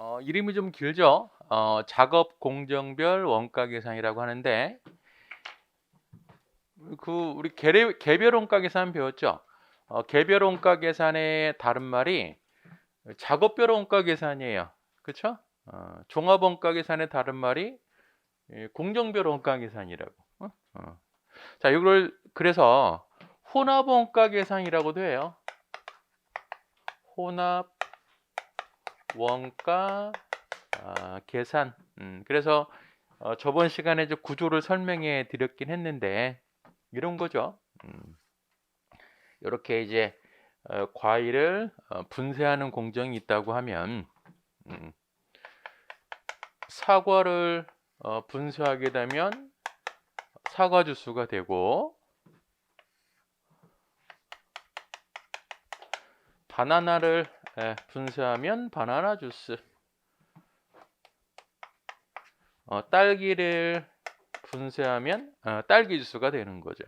어, 이름이 좀 길죠? 어, 작업 공정별 원가 계산이라고 하는데 그 우리 개별, 개별 원가 계산 배웠죠? 어, 개별 원가 계산의 다른 말이 작업별 원가 계산이에요. 그렇죠? 어, 종합 원가 계산의 다른 말이 예, 공정별 원가 계산이라고. 어? 어. 자, 이걸 그래서 혼합 원가 계산이라고도 해요. 혼합 원가 아, 계산. 음, 그래서 어, 저번 시간에 저 구조를 설명해 드렸긴 했는데 이런 거죠. 음, 이렇게 이제 어, 과일을 어, 분쇄하는 공정이 있다고 하면 음, 사과를 어, 분쇄하게 되면 사과 주스가 되고 바나나를 에, 분쇄하면 바나나 주스 어, 딸기를 분쇄하면 어, 딸기 주스가 되는 거죠.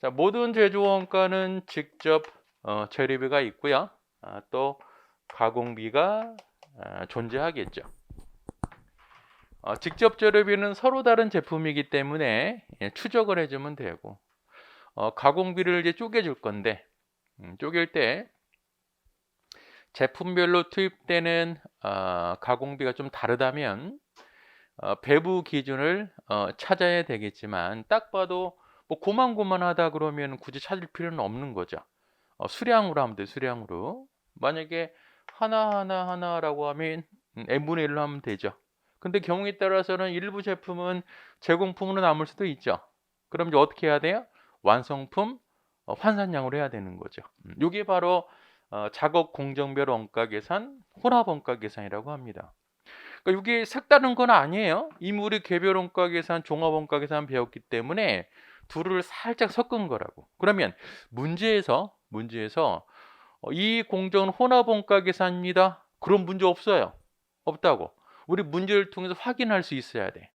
자, 모든 제조 원가는 직접 어, 재료비가 있고요. 아, 또 가공비가 아, 존재하겠죠. 어, 직접 재료비는 서로 다른 제품이기 때문에 예, 추적을 해주면 되고 어, 가공비를 이제 쪼개줄 건데 음, 쪼갤 때 제품별로 투입되는 어, 가공비가 좀 다르다면 어, 배부 기준을 어, 찾아야 되겠지만 딱 봐도 뭐 고만고만하다 그러면 굳이 찾을 필요는 없는 거죠. 어, 수량으로 하면 돼 수량으로. 만약에 하나하나 하나라고 하면 음, n분의 1로 하면 되죠. 근데 경우에 따라서는 일부 제품은 제공품으로 남을 수도 있죠. 그럼 이제 어떻게 해야 돼요? 완성품 어, 환산량으로 해야 되는 거죠. 음, 이게 바로 어, 작업 공정별 원가 계산, 혼합 원가 계산이라고 합니다. 그러니까 이게 색다른 건 아니에요. 우리 개별 원가 계산, 종합 원가 계산 배웠기 때문에 둘을 살짝 섞은 거라고. 그러면 문제에서 문제에서 어, 이 공정은 혼합 원가 계산입니다. 그런 문제 없어요. 없다고. 우리 문제를 통해서 확인할 수 있어야 돼.